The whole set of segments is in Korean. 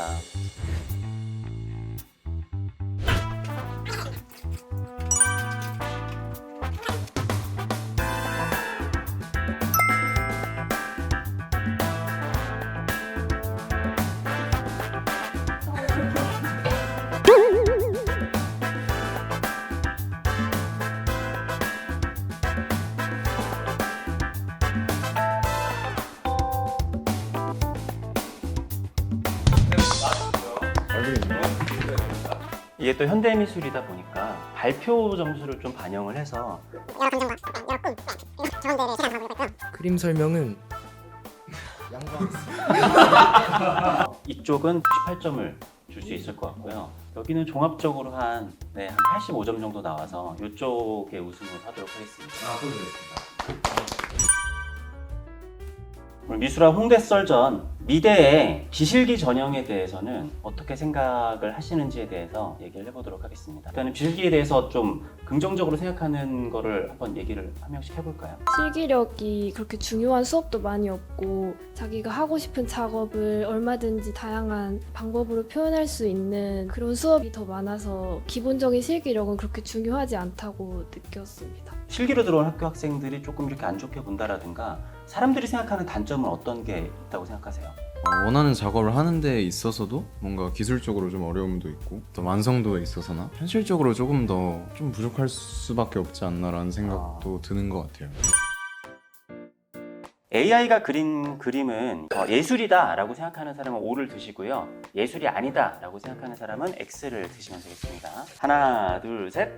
자. 이게 또 현대 미술이다 보니까 발표 점수를 좀 반영을 해서 그림 설명은 양보하겠습니다. 이쪽은 98점을 줄 수 있을 것 같고요. 여기는 종합적으로 한, 네, 한 85점 정도 나와서 이쪽에 우승을 하도록 하겠습니다. 오늘 미술학 홍대썰전 미대의 기실기 전형에 대해서는 어떻게 생각을 하시는지에 대해서 얘기를 해보도록 하겠습니다. 일단은 기실기에 대해서 좀 긍정적으로 생각하는 거를 한번 얘기를 한 명씩 해볼까요? 실기력이 그렇게 중요한 수업도 많이 없고 자기가 하고 싶은 작업을 얼마든지 다양한 방법으로 표현할 수 있는 그런 수업이 더 많아서 기본적인 실기력은 그렇게 중요하지 않다고 느꼈습니다. 실기로 들어온 학교 학생들이 조금 이렇게 안 좋게 본다라든가 사람들이 생각하는 단점은 어떤 게 있다고 생각하세요? 어, 원하는 작업을 하는 데 있어서도 뭔가 기술적으로 좀 어려움도 있고 또 완성도에 있어서나 현실적으로 조금 더 좀 부족할 수밖에 없지 않나라는 생각도 드는 것 같아요. AI가 그린 그림은 어, 예술이다라고 생각하는 사람은 O를 드시고요. 예술이 아니다라고 생각하는 사람은 X를 드시면 되겠습니다. 하나, 둘, 셋.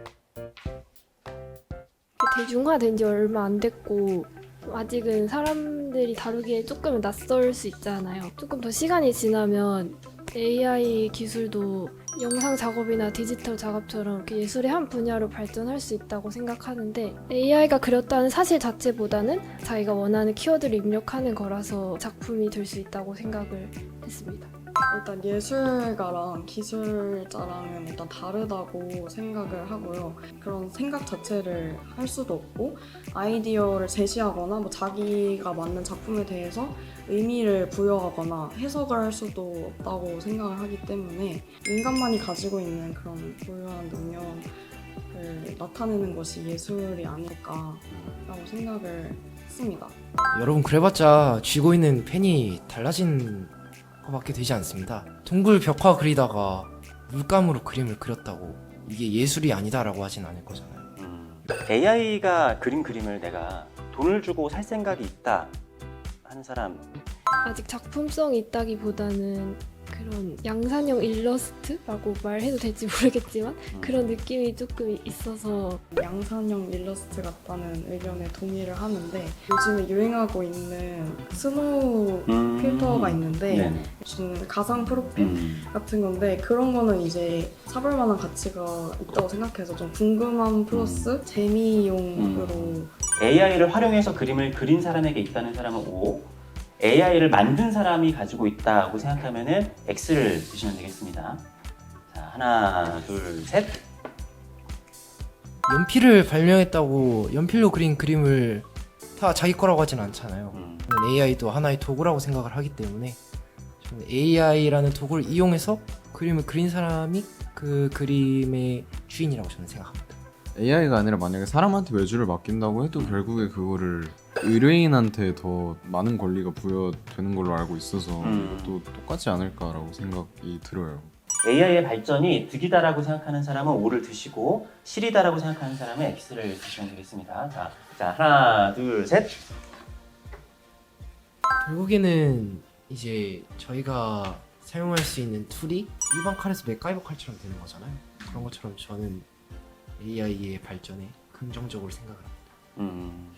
대중화된 지 얼마 안 됐고 아직은 사람들이 다루기에 조금 낯설 수 있잖아요. 조금 더 시간이 지나면 AI 기술도 영상 작업이나 디지털 작업처럼 예술의 한 분야로 발전할 수 있다고 생각하는데 AI가 그렸다는 사실 자체보다는 자기가 원하는 키워드를 입력하는 거라서 작품이 될 수 있다고 생각을 했습니다. 일단 예술가랑 기술자랑은 일단 다르다고 생각을 하고요. 그런 생각 자체를 할 수도 없고 아이디어를 제시하거나 뭐 자기가 만든 작품에 대해서 의미를 부여하거나 해석을 할 수도 없다고 생각을 하기 때문에 인간만이 가지고 있는 그런 고유한 능력을 나타내는 것이 예술이 아닐까라고 생각을 했습니다. 여러분 그래봤자 쥐고 있는 펜이 달라진 것밖에 되지 않습니다. 동굴 벽화 그리다가 물감으로 그림을 그렸다고 이게 예술이 아니다라고 하진 않을 거잖아요. 음, AI가 그린 그림을 내가 돈을 주고 살 생각이 있다 하는 사람 아직 작품성이 있다기보다는 그런 양산형 일러스트라고 말해도 될지 모르겠지만 음, 그런 느낌이 조금 있어서 양산형 일러스트 같다는 의견에 동의를 하는데 요즘에 유행하고 있는 스노우 음, 필터가 있는데 네네. 무슨 가상 프로필 음, 같은 건데 그런 거는 이제 사볼만한 가치가 있다고 생각해서 좀 궁금함 플러스 재미용으로 AI를 활용해서 그림을 그린 사람에게 있다는 사람은 O, AI를 만든 사람이 가지고 있다고 생각하면은 X를 드시면 되겠습니다. 자, 하나, 둘, 셋. 연필을 발명했다고 연필로 그린 그림을 다 자기 거라고 하진 않잖아요. 음, AI도 하나의 도구라고 생각을 하기 때문에 저는 AI라는 도구를 이용해서 그림을 그린 사람이 그 그림의 주인이라고 저는 생각합니다. AI가 아니라 만약에 사람한테 외주를 맡긴다고 해도 결국에 그거를 의뢰인한테 더 많은 권리가 부여되는 걸로 알고 있어서 음. 또 똑같지 않을까라고 생각이 들어요. AI의 발전이 득이다라고 생각하는 사람은 O를 드시고 실이다라고 생각하는 사람은 X를 드시면 되겠습니다. 자, 자 하나, 둘, 셋. 결국에는 이제 저희가 사용할 수 있는 툴이 일반 칼에서 맥가이버 칼처럼 되는 거잖아요. 그런 것처럼 저는 AI의 발전에 긍정적으로 생각을 합니다. 음,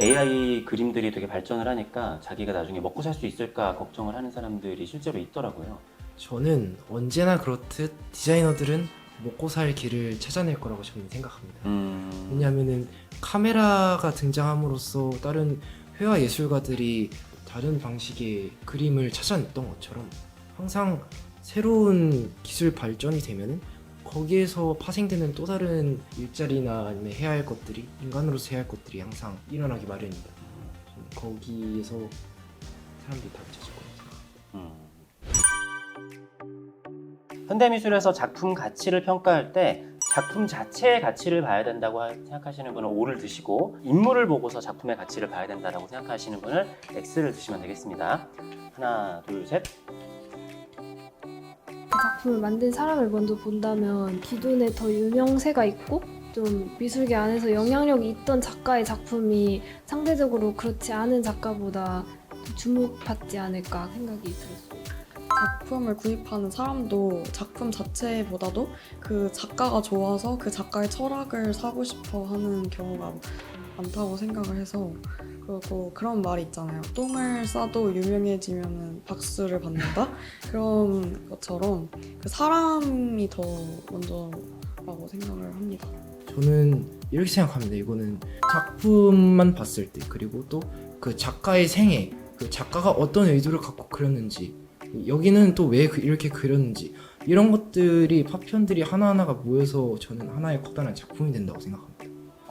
AI 그림들이 되게 발전을 하니까 자기가 나중에 먹고 살 수 있을까 걱정을 하는 사람들이 실제로 있더라고요. 저는 언제나 그렇듯 디자이너들은 먹고 살 길을 찾아낼 거라고 저는 생각합니다. 음, 왜냐하면은 카메라가 등장함으로써 다른 회화 예술가들이 다른 방식의 그림을 찾아냈던 것처럼 항상 새로운 기술 발전이 되면은 거기에서 파생되는 또 다른 일자리나 아니면 해야 할 것들이 인간으로서 해야 할 것들이 항상 일어나기 마련입니다. 거기에서 사람들이 다 찾을 거라고 생각합니다. 음. 현대미술에서 작품 가치를 평가할 때 작품 자체의 가치를 봐야 된다고 하- 생각하시는 분은 O를 드시고 인물을 보고서 작품의 가치를 봐야 된다고 생각하시는 분은 X를 드시면 되겠습니다. 하나, 둘, 셋. 그 작품을 만든 사람을 먼저 본다면 기존에 더 유명세가 있고 좀 미술계 안에서 영향력이 있던 작가의 작품이 상대적으로 그렇지 않은 작가보다 더 주목받지 않을까 생각이 들었어요. 작품을 구입하는 사람도 작품 자체보다도 그 작가가 좋아서 그 작가의 철학을 사고 싶어 하는 경우가 많다고 생각을 해서 그리고 그런 말이 있잖아요. 똥을 싸도 유명해지면 박수를 받는다? 그런 것처럼 그 사람이 더 먼저라고 생각을 합니다. 저는 이렇게 생각합니다. 이거는 작품만 봤을 때 그리고 또 그 작가의 생애, 그 작가가 어떤 의도를 갖고 그렸는지 여기는 또 왜 이렇게 그렸는지 이런 것들이 파편들이 하나하나가 모여서 저는 하나의 커다란 작품이 된다고 생각합니다.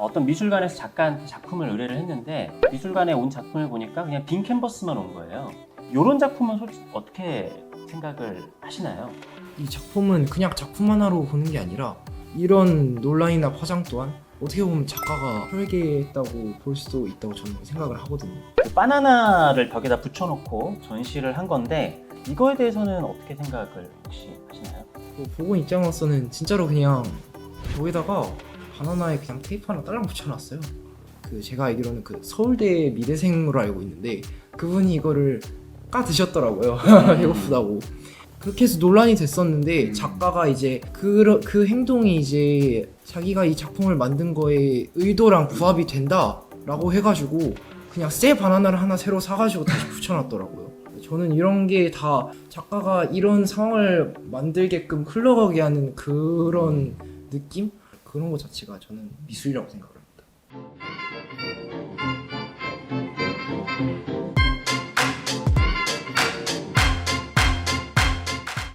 어떤 미술관에서 작가한테 작품을 의뢰를 했는데 미술관에 온 작품을 보니까 그냥 빈 캔버스만 온 거예요. 이런 작품은 솔직히 어떻게 생각을 하시나요? 이 작품은 그냥 작품 하나로 보는 게 아니라 이런 논란이나 화장 또한 어떻게 보면 작가가 설계했다고 볼 수도 있다고 저는 생각을 하거든요. 그 바나나를 벽에다 붙여놓고 전시를 한 건데 이거에 대해서는 어떻게 생각을 혹시 하시나요? 뭐 보고 입장으로서는 진짜로 그냥 벽에다가 바나나에 그냥 테이프 하나 딸랑 붙여놨어요. 그 제가 알기로는 그 서울대 미대생으로 알고 있는데 그분이 이거를 까 드셨더라고요. 배고프다고. 그렇게 해서 논란이 됐었는데 작가가 이제 그, 그 행동이 이제 자기가 이 작품을 만든 거에 의도랑 부합이 된다라고 해가지고 그냥 새 바나나를 하나 새로 사가지고 다시 붙여놨더라고요. 저는 이런 게 다 작가가 이런 상황을 만들게끔 흘러가게 하는 그런 느낌? 그런 것 자체가 저는 미술이라고 생각을 합니다.